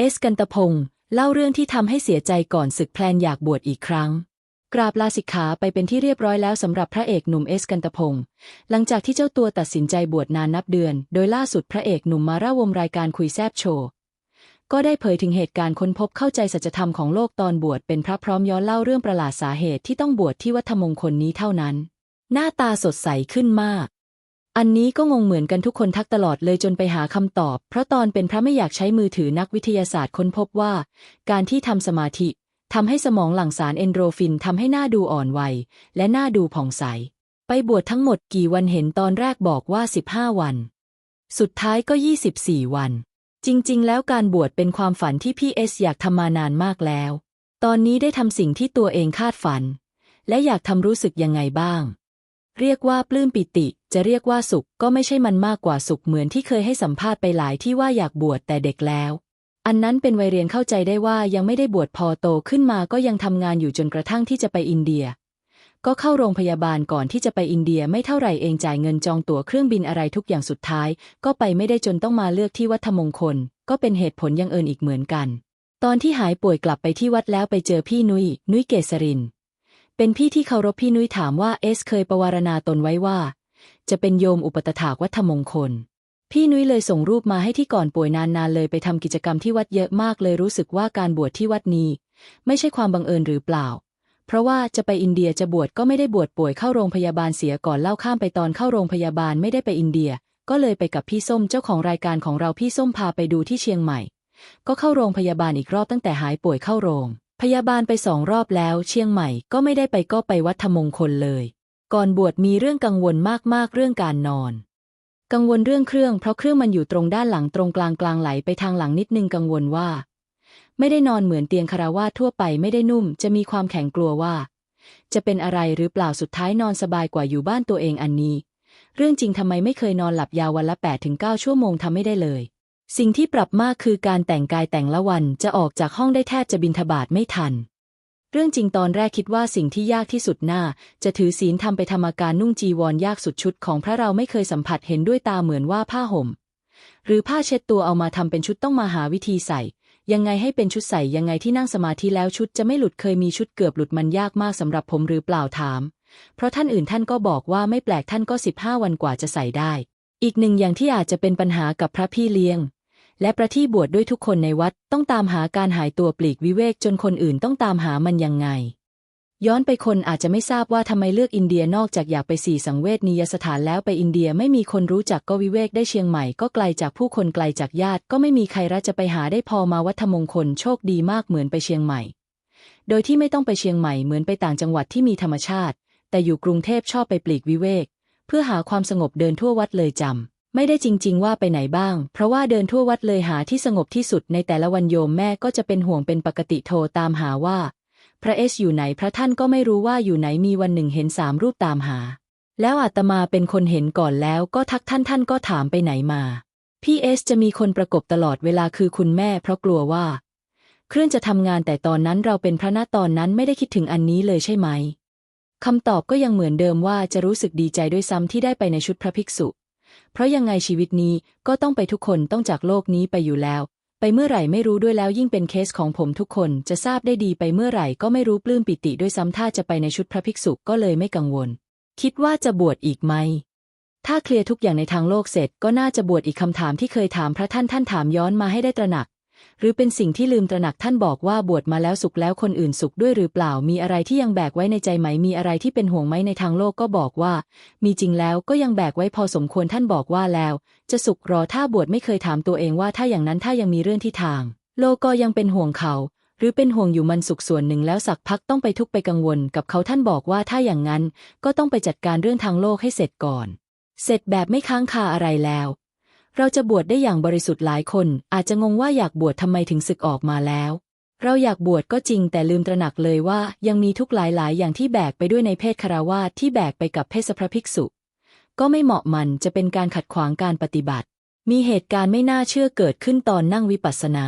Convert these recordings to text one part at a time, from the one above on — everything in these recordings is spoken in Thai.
เอสกันตพงศ์เล่าเรื่องที่ทำให้เสียใจก่อนศึกแพลนอยากบวชอีกครั้ง กราบลาสิกขาไปเป็นที่เรียบร้อยแล้วสำหรับพระเอกหนุ่มเอสกันตพงศ์หลังจากที่เจ้าตัวตัดสินใจบวชนานนับเดือน โดยล่าสุดพระเอกหนุ่มมาร่าวมรายการคุยแซบโชว์ก็ได้เผยถึงเหตุการณ์ค้นพบเข้าใจสัจธรรมของโลกตอนบวชเป็นพระพร้อมย้อนเล่าเรื่องประหลาดสาเหตุที่ต้องบวชที่วัดมงคลนี้เท่านั้น หน้าตาสดใสขึ้นมาก อันนี้ก็งงเหมือนกันทุกคนทักตลอดเลยจนไปหาคำตอบ เพราะตอนเป็นพระไม่อยากใช้มือถือนักวิทยาศาสตร์ค้นพบว่า การที่ทำสมาธิทำให้สมองหลั่งสารเอนโดรฟินทำให้หน้าดูอ่อนวัย และหน้าดูผ่องใส ไปบวชทั้งหมดกี่วันเห็นตอนแรกบอกว่า 15 วัน สุดท้ายก็ 24 วัน จริง ๆ แล้วการบวชเป็นความฝันที่พี่เอสอยากทำมานานมากแล้ว ตอนนี้ได้ทำสิ่งที่ตัวเองคาดฝัน และอยากทำรู้สึกยังไงบ้าง เรียกว่าปลื้มปิติจะเรียกว่าสุขก็ไม่ใช่มันมากกว่าสุขเหมือนที่เคยให้สัมภาษณ์ไปหลายที่ว่าอยากบวชแต่เด็กแล้ว อันนั้นเป็นวัยเรียนเข้าใจได้ว่ายังไม่ได้บวชพอโตขึ้นมาก็ยังทำงานอยู่จนกระทั่งที่จะไปอินเดีย ก็เข้าโรงพยาบาลก่อนที่จะไปอินเดียไม่เท่าไหร่เองจ่ายเงินจองตั๋วเครื่องบินอะไรทุกอย่างสุดท้าย ก็ไปไม่ได้จนต้องมาเลือกที่วัดธมงคล ก็เป็นเหตุผลยังเอินอีกเหมือนกัน ตอนที่หายป่วยกลับไปที่วัดแล้วไปเจอพี่นุย้ยนุ้ยเกษรินเป็นพี่ที่เคารพพี่นุ้ยถามว่าเอสเคยประวารณาตนไว้ว่า จะเป็นโยมอุปตถากวัดธรรมงคล พี่นุ้ยเลยส่งรูปมาให้ที่ก่อนป่วยนานๆเลยไปทำกิจกรรมที่วัดเยอะมากเลยรู้สึกว่าการบวชที่วัดนี้ ไม่ใช่ความบังเอิญหรือเปล่า เพราะว่าจะไปอินเดียจะบวชก็ไม่ได้บวชป่วยเข้าโรงพยาบาลเสียก่อนเล่าข้ามไปตอนเข้าโรงพยาบาลไม่ได้ไปอินเดีย ก็เลยไปกับพี่ส้มเจ้าของรายการของเราพี่ส้มพาไปดูที่เชียงใหม่ ก็เข้าโรงพยาบาลอีกรอบตั้งแต่หายป่วยเข้าโรงพยาบาลไปสองรอบแล้ว เชียงใหม่ก็ไม่ได้ไปก็ไปวัดธรรมงคลเลย ก่อนบวชมีเรื่องกังวลมากๆเรื่องการนอน กังวลเรื่องเครื่อง เพราะเครื่องมันอยู่ตรงด้านหลังตรงกลางกลางไหลไปทางหลังนิดนึงกังวลว่า ไม่ได้นอนเหมือนเตียงคาราวาทั่วไปไม่ได้นุ่ม จะมีความแข็งกลัวว่า จะเป็นอะไรหรือเปล่าสุดท้ายนอนสบายกว่าอยู่บ้านตัวเองอันนี้ เรื่องจริงทำไมไม่เคยนอนหลับยาววันละ8ถึง9ชั่วโมงทำไม่ได้เลย สิ่งที่ปรับมากคือการแต่งกายแต่งละวันจะออกจากห้องได้แทบจะบินทบาทไม่ทัน รื่องจริงตอนแรกคิดว่าสิ่งที่ยากที่สุดหน้าจะถือศีลทำไปทำอาการนุ่งจีวรยากสุดชุดของพระเราไม่เคยสัมผัสเห็นด้วยตาเหมือนว่าผ้าห่ม หรือผ้าเช็ดตัวเอามาทำเป็นชุดต้องมาหาวิธีใส่ ยังไงให้เป็นชุดใส่ยังไงที่นั่งสมาธิแล้วชุดจะไม่หลุดเคยมีชุดเกือบหลุดมันยากมากสำหรับผมหรือเปล่าถาม เพราะท่านอื่นท่านก็บอกว่าไม่แปลกท่านก็สิบห้าวันกว่าจะใส่ได้ อีกหนึ่งอย่างที่อาจจะเป็นปัญหากับพระพี่เลี้ยง และประที่บวชดด้วยทุกคนในวัดต้องตามหาการหายตัวปลีกวิเวกจนคนอื่นต้องตามหามันยังไง ย้อนไปคนอาจจะไม่ทราบว่าทำไมเลือกอินเดียนอกจากอยากไปสี่สังเวชนียสถานแล้วไปอินเดียไม่มีคนรู้จักก็วิเวกได้เชียงใหม่ก็ไกลจากผู้คนไกลจากญาติ ก็ไม่มีใครรัจะไปหาได้พอมาวัดมงคลโชคดีมากเหมือนไปเชียงใหม่ โดยที่ไม่ต้องไปเชียงใหม่เหมือนไปต่างจังหวัดที่มีธรรมชาติ แต่อยู่กรุงเทพชอบไปปลีกวิเวก เพื่อหาความสงบเดินทั่ววัดเลยจำ ไม่ได้จริง ๆ ว่าไปไหนบ้าง เพราะว่าเดินทั่ววัดเลยหาที่สงบที่สุดในแต่ละวันโยมแม่ก็จะเป็นห่วงเป็นปกติโทรตามหาว่า พระเอสอยู่ไหนพระท่านก็ไม่รู้ว่าอยู่ไหนมีวันหนึ่งเห็นสามรูปตามหา แล้วอาตมาเป็นคนเห็นก่อนแล้วก็ทักท่านท่านก็ถามไปไหนมาพี่เอสจะมีคนประกบตลอดเวลาคือคุณแม่เพราะกลัวว่า เครื่องจะทำงานแต่ตอนนั้นเราเป็นพระณตอนนั้นไม่ได้คิดถึงอันนี้เลยใช่ไหมคำตอบก็ยังเหมือนเดิมว่าจะรู้สึกดีใจด้วยซ้ำที่ได้ไปในชุดพระภิกษุ เพราะยังไงชีวิตนี้ก็ต้องไปทุกคนต้องจากโลกนี้ไปอยู่แล้ว ไปเมื่อไหร่ไม่รู้ด้วยแล้วยิ่งเป็นเคสของผมทุกคนจะทราบได้ดีไปเมื่อไหร่ก็ไม่รู้ปลื้มปิติด้วยซ้ำถ้าจะไปในชุดพระภิกษุก็เลยไม่กังวล คิดว่าจะบวชอีกไหมถ้าเคลียร์ทุกอย่างในทางโลกเสร็จก็น่าจะบวชอีกคำถามที่เคยถามพระท่านท่านถามย้อนมาให้ได้ตระหนัก หรือเป็นสิ่งที่ลืมตระหนักท่านบอกว่าบวชมาแล้วสุขแล้วคนอื่นสุขด้วยหรือเปล่า มีอะไรที่ยังแบกไว้ในใจไหมมีอะไรที่เป็นห่วงไหมในทางโลกก็บอกว่า มีจริงแล้วก็ยังแบกไว้พอสมควรท่านบอกว่าแล้ว จะสุขรอถ้าบวชไม่เคยถามตัวเองว่าถ้าอย่างนั้นถ้ายังมีเรื่องที่ทาง โลกก็ยังเป็นห่วงเขาหรือเป็นห่วงอยู่มันสุขส่วนหนึ่งแล้วสักพักต้องไปทุกไปกังวลกับเขาท่านบอกว่าถ้าอย่างนั้น ก็ต้องไปจัดการเรื่องทางโลกให้เสร็จก่อน เสร็จแบบไม่ค้างคาอะไรแล้ว เราจะบวชได้อย่างบริสุทธิ์หลายคน อาจจะงงว่าอยากบวชทำไมถึงศึกออกมาแล้ว เราอยากบวชก็จริงแต่ลืมตระหนักเลยว่ายังมีทุกหลายๆ อย่างที่แบกไปด้วยในเพศคารวาสที่แบกไปกับเพศพระภิกษุ ก็ไม่เหมาะมันจะเป็นการขัดขวางการปฏิบัติ มีเหตุการณ์ไม่น่าเชื่อเกิดขึ้นตอนนั่งวิปัสสนา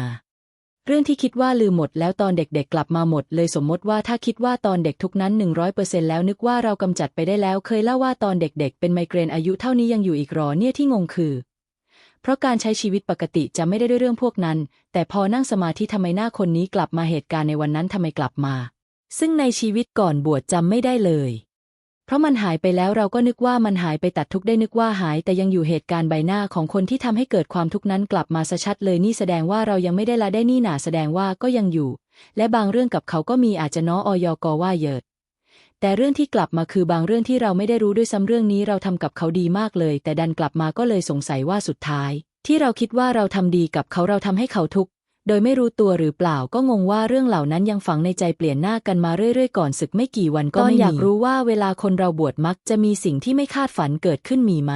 เรื่องที่คิดว่าลืมหมดแล้วตอนเด็กๆกลับมาหมด เลยสมมติว่าถ้าคิดว่าตอนเด็กทุกนั้น 100%แล้วนึกว่าเรากำจัดไปได้แล้ว เคยเล่าว่าตอนเด็กๆ เป็นไมเกรนอายุเท่านี้ยังอยู่อีกรอเนี่ยที่งงคือ เพราะการใช้ชีวิตปกติจะไม่ได้ด้วยเรื่องพวกนั้น แต่พอนั่งสมาธิทำไมหน้าคนนี้กลับมาเหตุการณ์ในวันนั้นทำไมกลับมา ซึ่งในชีวิตก่อนบวชจำไม่ได้เลย เพราะมันหายไปแล้วเราก็นึกว่ามันหายไปตัดทุกได้นึกว่าหาย แต่ยังอยู่เหตุการณ์ใบหน้าของคนที่ทำให้เกิดความทุกข์นั้นกลับมาซะชัดเลยนี่แสดงว่าเรายังไม่ได้ละได้นี่หนาแสดงว่าก็ยังอยู่ และบางเรื่องกับเขาก็มีอาจจะน้อออยกว่าเยิด แต่เรื่องที่กลับมาคือบางเรื่องที่เราไม่ได้รู้ด้วยซ้ำเรื่องนี้เราทำกับเขาดีมากเลย แต่ดันกลับมาก็เลยสงสัยว่าสุดท้าย ที่เราคิดว่าเราทำดีกับเขาเราทำให้เขาทุกข์โดยไม่รู้ตัวหรือเปล่าก็งงว่าเรื่องเหล่านั้นยังฝังในใจเปลี่ยนหน้ากันมาเรื่อยๆก่อนศึกไม่กี่วันก็ไม่มีอยากรู้ว่าเวลาคนเราบวชมักจะมีสิ่งที่ไม่คาดฝันเกิดขึ้นมีไหม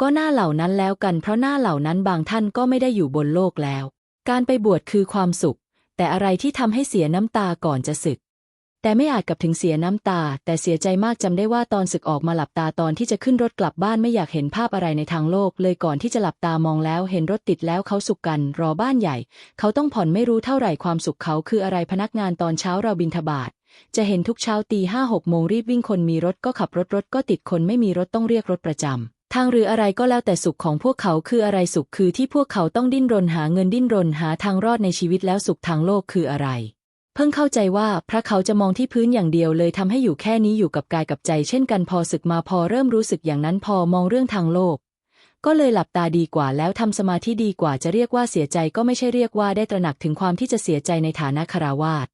ก็หน้าเหล่านั้นแล้วกันเพราะหน้าเหล่านั้นบางท่านก็ไม่ได้อยู่บนโลกแล้ว การไปบวชคือความสุข แต่อะไรที่ทำให้เสียน้ำตาก่อนจะศึก แต่ไม่อาจกับถึงเสียน้ำตา แต่เสียใจมากจำได้ว่าตอนศึกออกมาหลับตาตอนที่จะขึ้นรถกลับบ้านไม่อยากเห็นภาพอะไรในทางโลก เลยก่อนที่จะหลับตามองแล้ว เห็นรถติดแล้วเขาสุขกัน รอบ้านใหญ่ เขาต้องผ่อนไม่รู้เท่าไหร่ความสุขเขาคืออะไรพนักงานตอนเช้าเราบินทบาทจะเห็นทุกเช้าตีห้าหกโมงรีบวิ่งคนมีรถก็ขับรถรถก็ติดคนไม่มีรถต้องเรียกรถประจำทางหรืออะไรก็แล้วแต่สุขของพวกเขาคืออะไรสุขคือที่พวกเขาต้องดิ้นรนหาเงินดิ้นรนหาทางรอดในชีวิตแล้วสุขทางโลกคืออะไร เพิ่งเข้าใจว่าพระเขาจะมองที่พื้นอย่างเดียวเลยทำให้อยู่แค่นี้อยู่กับกายกับใจ เช่นกันพอศึกมาพอเริ่มรู้สึกอย่างนั้นพอมองเรื่องทางโลก ก็เลยหลับตาดีกว่าแล้วทำสมาธิดีกว่าจะเรียกว่าเสียใจก็ไม่ใช่เรียกว่าได้ตระหนักถึงความที่จะเสียใจในฐานะคาราวาส